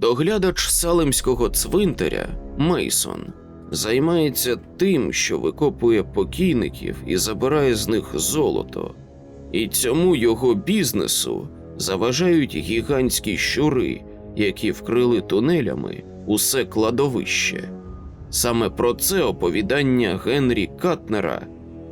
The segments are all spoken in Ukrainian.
Доглядач салемського цвинтаря Мейсон займається тим, що викопує покійників і забирає з них золото. І цьому його бізнесу заважають гігантські щури, які вкрили тунелями усе кладовище. Саме про це оповідання Генрі Катнера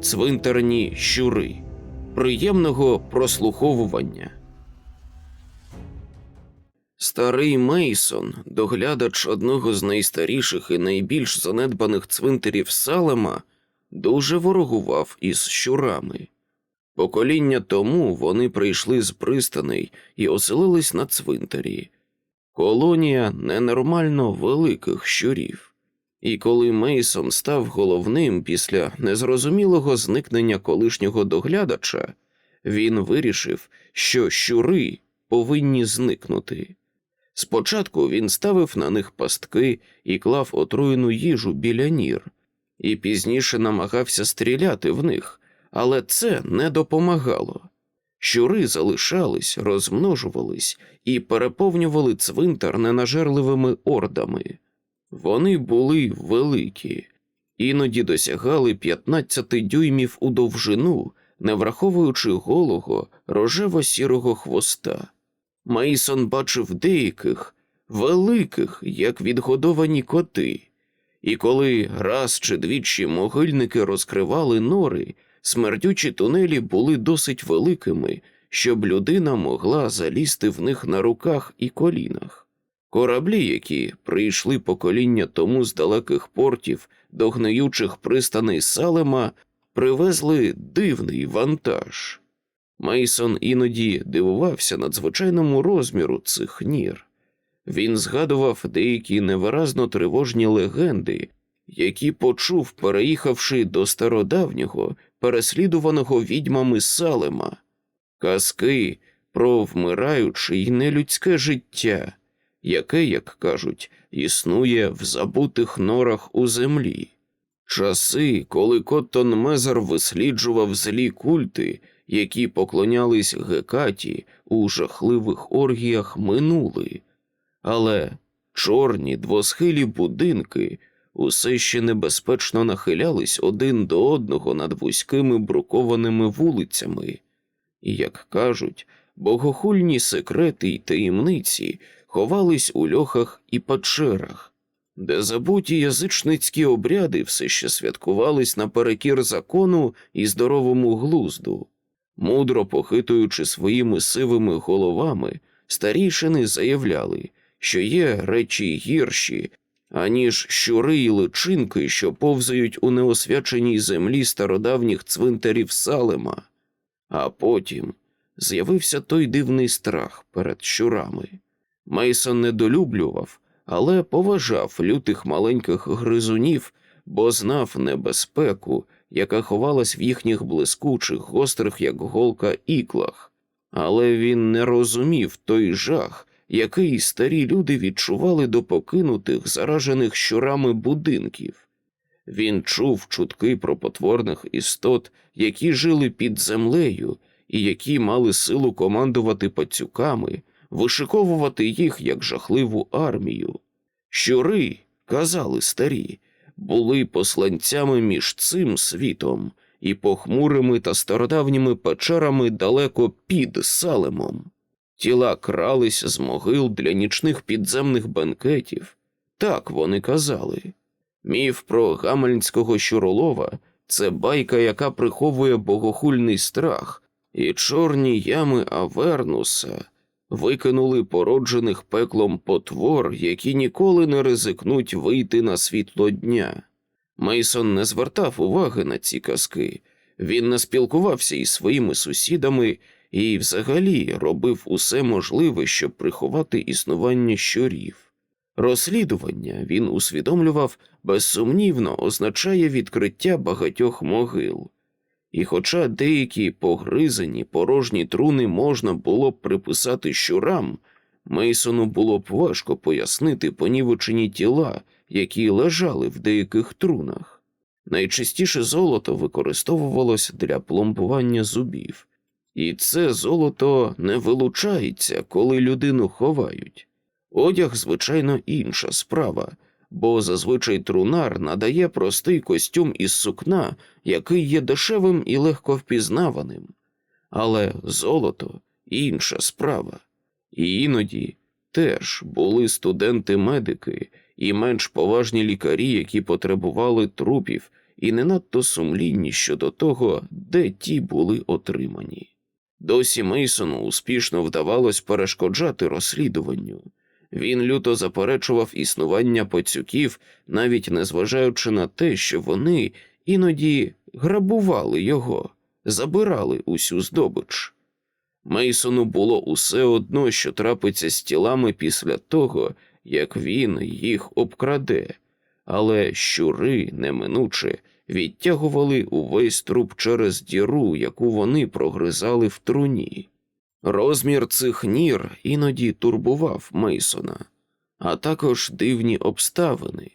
Цвинтарні щури. Приємного прослуховування. Старий Мейсон, доглядач одного з найстаріших і найбільш занедбаних цвинтарів Салема, дуже ворогував із щурами. Покоління тому вони прийшли з пристаней і оселились на цвинтарі. Колонія ненормально великих щурів. І коли Мейсон став головним після незрозумілого зникнення колишнього доглядача, він вирішив, що щури повинні зникнути. Спочатку він ставив на них пастки і клав отруєну їжу біля нір, і пізніше намагався стріляти в них, але це не допомагало. Щури залишались, розмножувались і переповнювали цвинтар ненажерливими ордами. Вони були великі, іноді досягали 15 дюймів у довжину, не враховуючи голого рожево-сірого хвоста. Мейсон бачив деяких великих, як відгодовані коти, і коли раз чи двічі могильники розкривали нори, смердючі тунелі були досить великими, щоб людина могла залізти в них на руках і колінах. Кораблі, які прийшли покоління тому з далеких портів до гниючих пристаней Салема, привезли дивний вантаж. Мейсон іноді дивувався надзвичайному розміру цих нір. Він згадував деякі невиразно тривожні легенди, які почув, переїхавши до стародавнього, переслідуваного відьмами Салема, казки про вмираюче й нелюдське життя, яке, як кажуть, існує в забутих норах у землі. Часи, коли Коттон Мезер висліджував злі культи, які поклонялись Гекаті у жахливих оргіях минули, але чорні двосхилі будинки усе ще небезпечно нахилялись один до одного над вузькими брукованими вулицями, і, як кажуть, богохульні секрети й таємниці ховались у льохах і печерах, де забуті язичницькі обряди все ще святкувались наперекір закону і здоровому глузду. Мудро похитуючи своїми сивими головами, старішини заявляли, що є речі гірші, аніж щури й личинки, що повзають у неосвяченій землі стародавніх цвинтарів Салема. А потім з'явився той дивний страх перед щурами. Мейсон недолюблював, але поважав лютих маленьких гризунів, бо знав небезпеку, яка ховалась в їхніх блискучих, гострих, як голка, іклах. Але він не розумів той жах, який старі люди відчували до покинутих, заражених щурами будинків. Він чув чутки про потворних істот, які жили під землею і які мали силу командувати пацюками, вишиковувати їх як жахливу армію. Щури, казали старі, були посланцями між цим світом і похмурими та стародавніми печерами далеко під салемом. Тіла крались з могил для нічних підземних бенкетів. Так вони казали. Міф про гамельнського щуролова це байка, яка приховує богохульний страх, і чорні ями Авернуса викинули породжених пеклом потвор, які ніколи не ризикнуть вийти на світло дня. Мейсон не звертав уваги на ці казки, він не спілкувався із своїми сусідами і взагалі робив усе можливе, щоб приховати існування щурів. Розслідування він усвідомлював безсумнівно означає відкриття багатьох могил. І хоча деякі погризані порожні труни можна було б приписати щурам, Мейсону було б важко пояснити понівечені тіла, які лежали в деяких трунах. Найчастіше золото використовувалось для пломбування зубів, і це золото не вилучається, коли людину ховають. Одяг, звичайно, інша справа, бо зазвичай трунар надає простий костюм із сукна, який є дешевим і легко впізнаваним. Але золото інша справа. І іноді теж були студенти-медики і менш поважні лікарі, які потребували трупів і не надто сумлінні щодо того, де ті були отримані. Досі Мейсону успішно вдавалось перешкоджати розслідуванню. Він люто заперечував існування пацюків, навіть незважаючи на те, що вони іноді грабували його, забирали усю здобич. Мейсону було усе одно, що трапиться з тілами після того, як він їх обкраде, але щури неминуче відтягували увесь труп через діру, яку вони прогризали в труні. Розмір цих нір іноді турбував Мейсона, а також дивні обставини.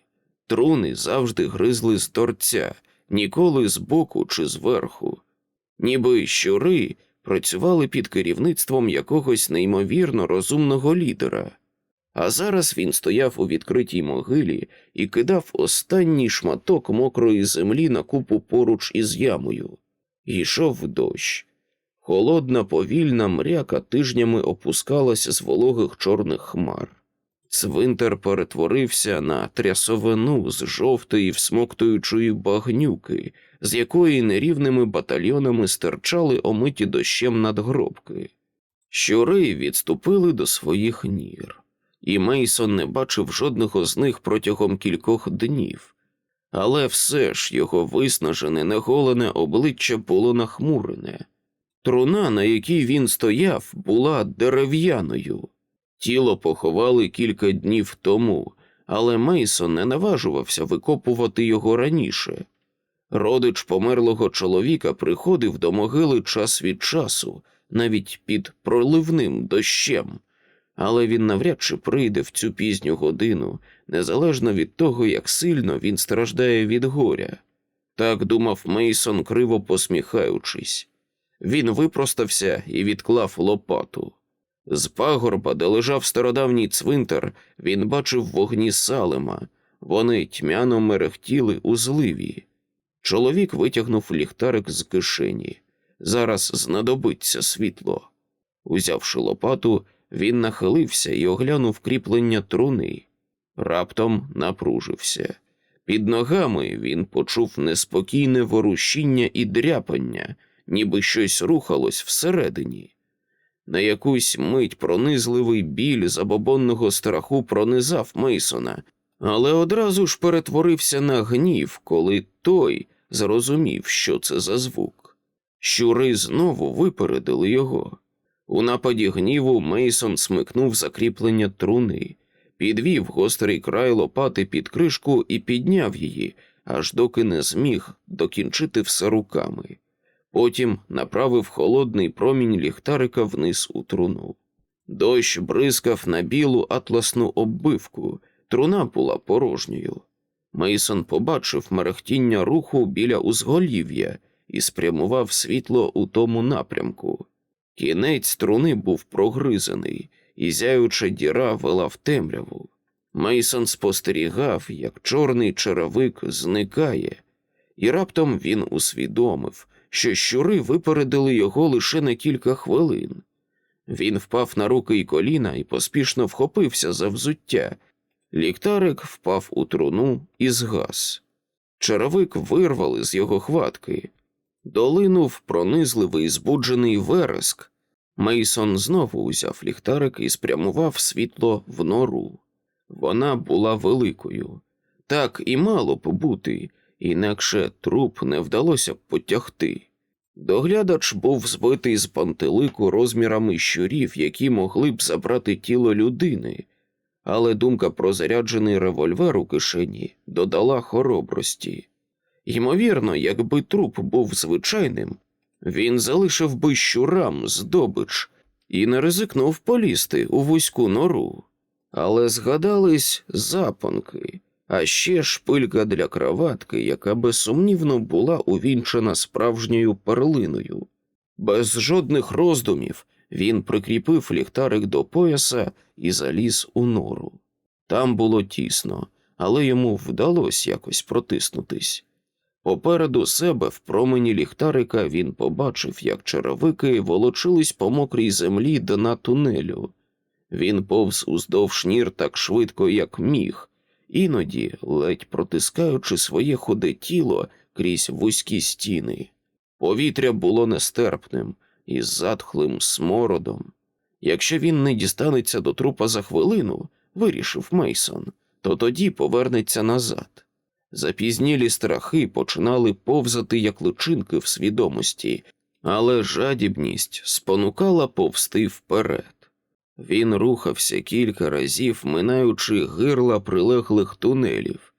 Труни завжди гризли з торця, ніколи збоку чи зверху. Ніби щури працювали під керівництвом якогось неймовірно розумного лідера. А зараз він стояв у відкритій могилі і кидав останній шматок мокрої землі на купу поруч із ямою. Йшов дощ. Холодна, повільна мряка тижнями опускалася з вологих чорних хмар. Цвинтар перетворився на трясовину з жовтої всмоктуючої багнюки, з якої нерівними батальйонами стирчали омиті дощем надгробки. Щури відступили до своїх нір, і Мейсон не бачив жодного з них протягом кількох днів, але все ж його виснажене, неголене обличчя було нахмурене. Труна, на якій він стояв, була дерев'яною. Тіло поховали кілька днів тому, але Мейсон не наважувався викопувати його раніше. Родич померлого чоловіка приходив до могили час від часу, навіть під проливним дощем, але він навряд чи прийде в цю пізню годину, незалежно від того, як сильно він страждає від горя. Так думав Мейсон, криво посміхаючись. Він випростався і відклав лопату. З пагорба, де лежав стародавній цвинтар, він бачив вогні салема, вони тьмяно мерехтіли у зливі. Чоловік витягнув ліхтарик з кишені. Зараз знадобиться світло. Узявши лопату, він нахилився і оглянув кріплення труни. Раптом напружився. Під ногами він почув неспокійне ворушіння і дряпання, ніби щось рухалось всередині. На якусь мить пронизливий біль забобонного страху пронизав Мейсона, але одразу ж перетворився на гнів, коли той зрозумів, що це за звук. Щури знову випередили його. У нападі гніву Мейсон смикнув закріплення труни, підвів гострий край лопати під кришку і підняв її, аж доки не зміг докінчити все руками. Потім направив холодний промінь ліхтарика вниз у труну. Дощ бризкав на білу атласну оббивку, труна була порожньою. Мейсон побачив мерехтіння руху біля узголів'я і спрямував світло у тому напрямку. Кінець труни був прогризаний, і зяюча діра вела в темряву. Мейсон спостерігав, як чорний черевик зникає, і раптом він усвідомив, що щури випередили його лише на кілька хвилин. Він впав на руки й коліна і поспішно вхопився за взуття. Ліктарик впав у труну і згас. Черевик вирвали з його хватки. Долинув пронизливий збуджений вереск. Мейсон знову узяв ліхтарик і спрямував світло в нору. Вона була великою. Так і мало б бути, інакше труп не вдалося б потягти. Доглядач був збитий з пантелику розмірами щурів, які могли б забрати тіло людини, але думка про заряджений револьвер у кишені додала хоробрості. Ймовірно, якби труп був звичайним, він залишив би щурам здобич і не ризикнув полізти у вузьку нору. Але згадались запонки, а ще шпилька для краватки, яка безсумнівно була увінчена справжньою перлиною. Без жодних роздумів Він прикріпив ліхтарик до пояса і заліз у нору. Там було тісно, але йому вдалося якось протиснутись. Попереду себе в промені ліхтарика він побачив, як черевики волочились по мокрій землі дна тунелю. Він повз уздовж нір так швидко, як міг, іноді ледь протискаючи своє ходе тіло крізь вузькі стіни. Повітря було нестерпним і затхлим смородом. Якщо він не дістанеться до трупа за хвилину, вирішив Мейсон, то тоді повернеться назад. Запізнілі страхи починали повзати як личинки в свідомості, але жадібність спонукала повсти вперед. Він рухався кілька разів, минаючи гирла прилеглих тунелів.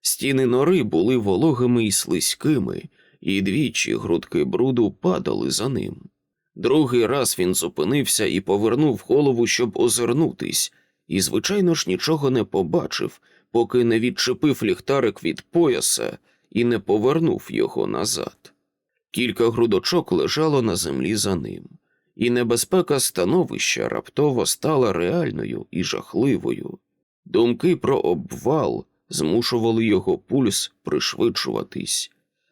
Стіни нори були вологими і слизькими, і двічі грудки бруду падали за ним. Другий раз він зупинився і повернув голову, щоб озирнутись, і, звичайно ж, нічого не побачив, поки не відчепив ліхтарик від пояса і не повернув його назад. Кілька грудочок лежало на землі за ним, і небезпека становища раптово стала реальною і жахливою. Думки про обвал змушували його пульс пришвидшуватись.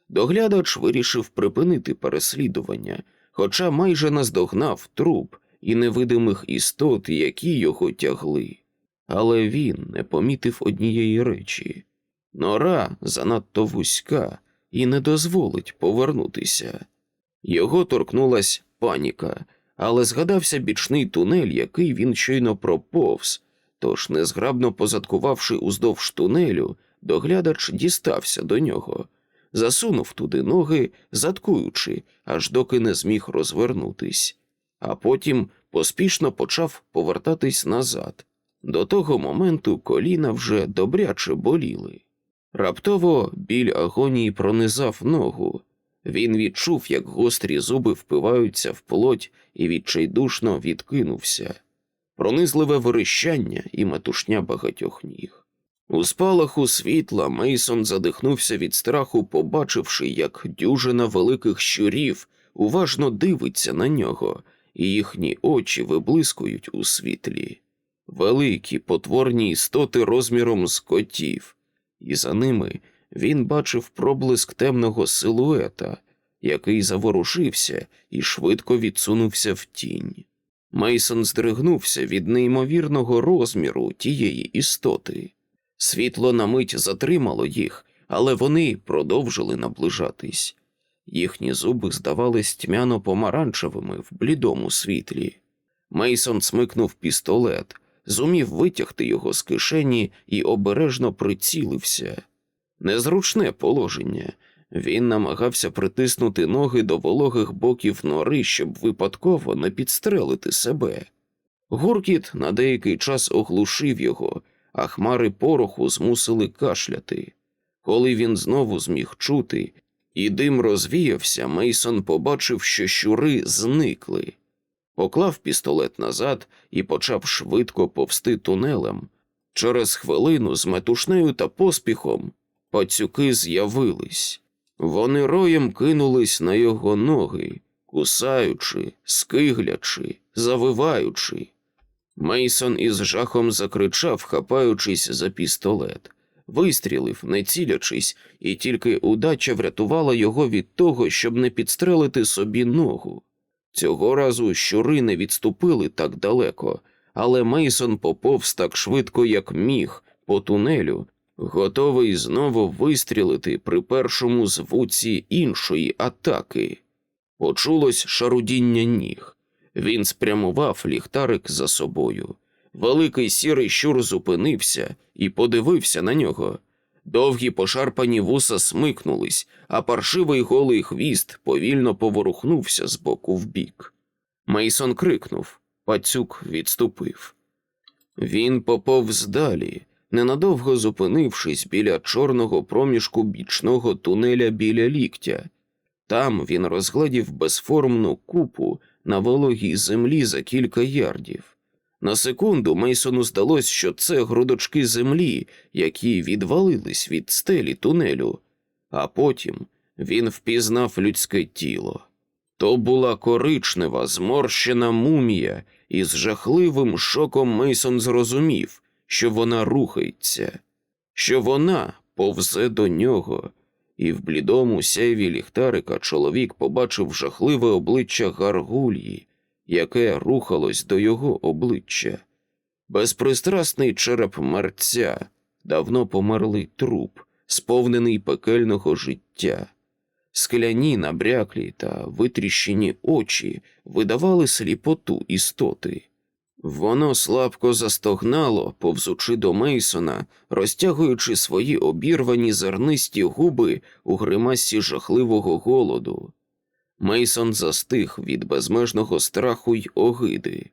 Доглядач вирішив припинити переслідування, хоча майже наздогнав труп і невидимих істот, які його тягли. Але він не помітив однієї речі нора занадто вузька і не дозволить повернутися. Його торкнулась паніка, але згадався бічний тунель, який він щойно проповз, тож, незграбно позадкувавши уздовж тунелю, доглядач дістався до нього, засунув туди ноги, заткуючи, аж доки не зміг розвернутись, а потім поспішно почав повертатись назад. До того моменту коліна вже добряче боліли. Раптово біль агонії пронизав ногу. Він відчув, як гострі зуби впиваються в плоть і відчайдушно відкинувся. Пронизливе верещання і метушня багатьох ніг. У спалаху світла Мейсон задихнувся від страху, побачивши, як дюжина великих щурів уважно дивиться на нього, і їхні очі виблискують у світлі. Великі потворні істоти розміром з котів, і за ними він бачив проблиск темного силуета, який заворушився і швидко відсунувся в тінь. Мейсон здригнувся від неймовірного розміру тієї істоти. Світло на мить затримало їх, але вони продовжили наближатись. Їхні зуби здавались тьмяно помаранчевими в блідому світлі. Мейсон смикнув пістолет, зумів витягти його з кишені і обережно прицілився. Незручне положення. Він намагався притиснути ноги до вологих боків нори, щоб випадково не підстрелити себе. Гуркіт на деякий час оглушив його, а хмари пороху змусили кашляти. Коли він знову зміг чути, і дим розвіявся, Мейсон побачив, що щури зникли. Поклав пістолет назад і почав швидко повсти тунелем. Через хвилину з метушнею та поспіхом пацюки з'явились. Вони роєм кинулись на його ноги, кусаючи, скиглячи, завиваючи. Мейсон із жахом закричав, хапаючись за пістолет, вистрілив, не цілячись, і тільки удача врятувала його від того, щоб не підстрелити собі ногу. Цього разу щури не відступили так далеко, але Мейсон поповз так швидко, як міг, по тунелю, готовий знову вистрілити при першому звуці іншої атаки. Почулось шарудіння ніг. Він спрямував ліхтарик за собою. Великий сірий щур зупинився і подивився на нього. Довгі пошарпані вуса смикнулись, а паршивий голий хвіст повільно поворухнувся з боку в бік. Мейсон крикнув, пацюк відступив. Він поповз далі, ненадовго зупинившись біля чорного проміжку бічного тунеля біля ліктя. Там він розгледів безформну купу на вологій землі за кілька ярдів. На секунду Мейсону здалось, що це грудочки землі, які відвалились від стелі тунелю, а потім він впізнав людське тіло. То була коричнева, зморщена мумія, і з жахливим шоком Мейсон зрозумів, що вона рухається, що вона повзе до нього, і в блідому сяйві ліхтарика чоловік побачив жахливе обличчя Гаргульї, яке рухалось до його обличчя. Безпристрасний череп мерця, давно померлий труп, сповнений пекельного життя. Скляні, набряклі та витріщені очі видавали сліпоту істоти. Воно слабко застогнало, повзучи до Мейсона, розтягуючи свої обірвані зернисті губи у гримасі жахливого голоду. Мейсон застиг від безмежного страху й огиди.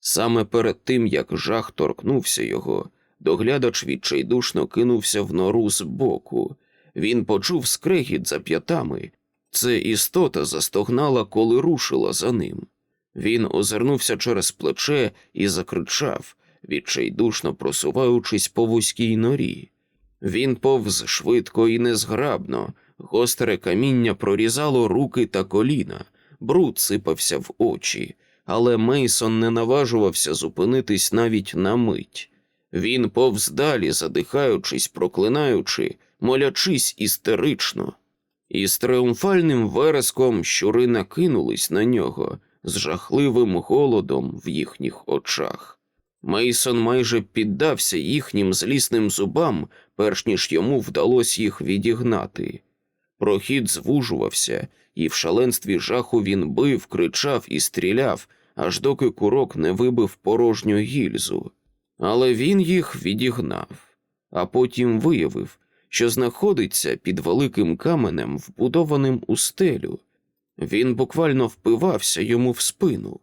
Саме перед тим, як жах торкнувся його, доглядач відчайдушно кинувся в нору збоку. Він почув скрегіт за п'ятами. Це істота застогнала, коли рушила за ним. Він озирнувся через плече і закричав, відчайдушно просуваючись по вузькій норі. Він повз швидко і незграбно, гостре каміння прорізало руки та коліна, бруд сипався в очі, але Мейсон не наважувався зупинитись навіть на мить. Він повз далі, задихаючись, проклинаючи, молячись істерично. І з триумфальним вереском щури накинулись на нього з жахливим голодом в їхніх очах. Мейсон майже піддався їхнім злісним зубам, перш ніж йому вдалося їх відігнати. Прохід звужувався, і в шаленстві жаху він бив, кричав і стріляв, аж доки курок не вибив порожню гільзу. Але він їх відігнав, а потім виявив, що знаходиться під великим каменем, вбудованим у стелю. Він буквально впивався йому в спину.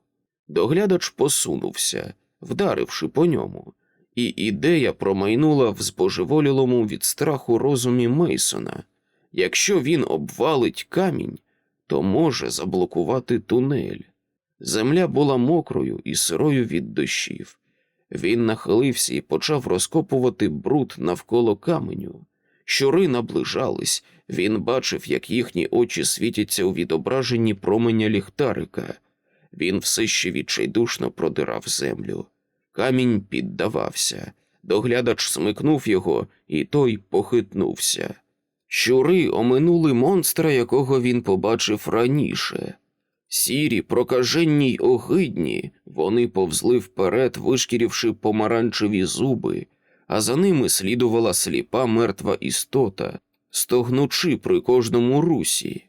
Доглядач посунувся, вдаривши по ньому, і ідея промайнула в збожеволілому від страху розумі Мейсона. Якщо він обвалить камінь, то може заблокувати тунель. Земля була мокрою і сирою від дощів. Він нахилився і почав розкопувати бруд навколо каменю. Щури наближались, він бачив, як їхні очі світяться у відображенні променя ліхтарика. Він все ще відчайдушно продирав землю. Камінь піддавався. Доглядач смикнув його, і той похитнувся. Щури оминули монстра, якого він побачив раніше. Сірі, прокаженні й огидні, вони повзли вперед, вишкірівши помаранчеві зуби, а за ними слідувала сліпа мертва істота, стогнучи при кожному русі.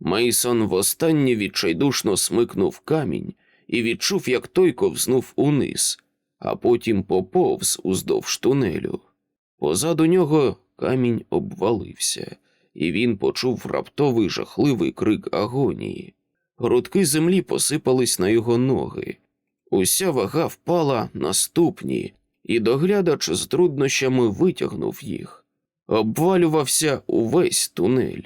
Мейсон востаннє відчайдушно смикнув камінь і відчув, як той ковзнув униз, а потім поповз уздовж тунелю. Позаду нього камінь обвалився, і він почув раптовий жахливий крик агонії. Грудки землі посипались на його ноги. Уся вага впала на ступні, і доглядач з труднощами витягнув їх. Обвалювався увесь тунель.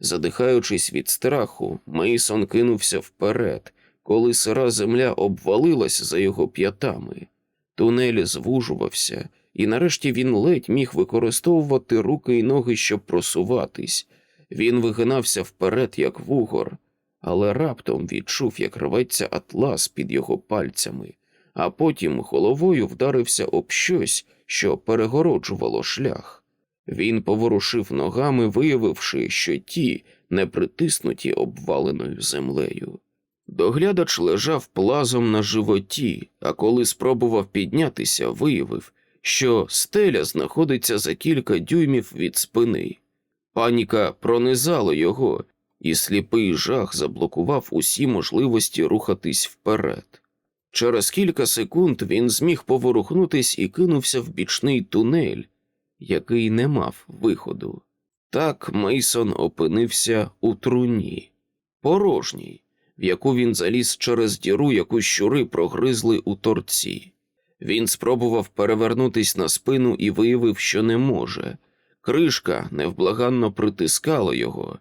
Задихаючись від страху, Мейсон кинувся вперед, коли сира земля обвалилась за його п'ятами. Тунель звужувався, і нарешті він ледь міг використовувати руки й ноги, щоб просуватись. Він вигинався вперед, як вугор, але раптом відчув, як рветься атлас під його пальцями, а потім головою вдарився об щось, що перегороджувало шлях. Він поворушив ногами, виявивши, що ті не притиснуті обваленою землею. Доглядач лежав плазом на животі, а коли спробував піднятися, виявив, що стеля знаходиться за кілька дюймів від спини. Паніка пронизала його, і сліпий жах заблокував усі можливості рухатись вперед. Через кілька секунд він зміг поворухнутись і кинувся в бічний тунель, який не мав виходу. Так Мейсон опинився у труні, порожній, в яку він заліз через діру, яку щури прогризли у торці. Він спробував перевернутись на спину і виявив, що не може. Кришка невблаганно притискала його,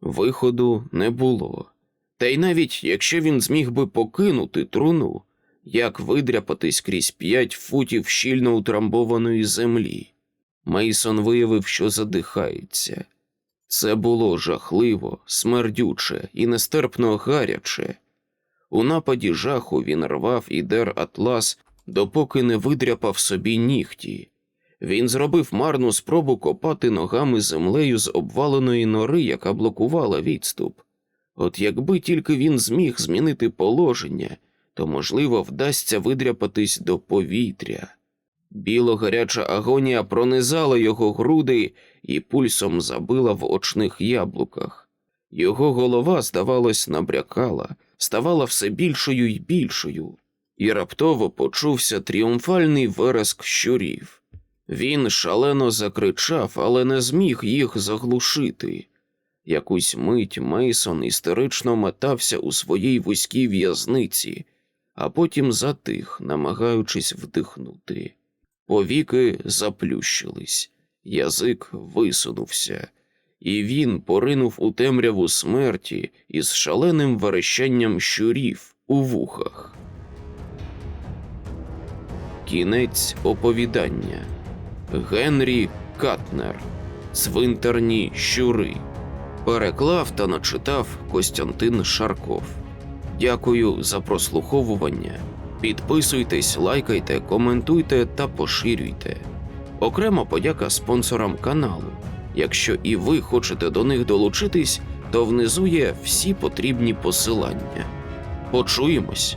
виходу не було. Та й навіть якщо він зміг би покинути труну, як видряпатись крізь п'ять футів щільно утрамбованої землі. Мейсон виявив, що задихається. Це було жахливо, смердюче і нестерпно гаряче. У нападі жаху він рвав і дер атлас, допоки не видряпав собі нігті. Він зробив марну спробу копати ногами землею з обваленої нори, яка блокувала відступ. От якби тільки він зміг змінити положення, то, можливо, вдасться видряпатись до повітря. Біло-гаряча агонія пронизала його груди і пульсом забила в очних яблуках. Його голова, здавалось, набрякала, ставала все більшою й більшою, і раптово почувся тріумфальний вереск щурів. Він шалено закричав, але не зміг їх заглушити. Якусь мить Мейсон істерично метався у своїй вузькій в'язниці, а потім затих, намагаючись вдихнути. Повіки заплющились, язик висунувся, і він поринув у темряву смерті із шаленим верещанням щурів у вухах. Кінець оповідання Генрі Катнер Цвинтарні щури. Переклав та начитав Костянтин Шарков. Дякую за прослуховування. Підписуйтесь, лайкайте, коментуйте та поширюйте. Окрема подяка спонсорам каналу. Якщо і ви хочете до них долучитись, то внизу є всі потрібні посилання. Почуємось!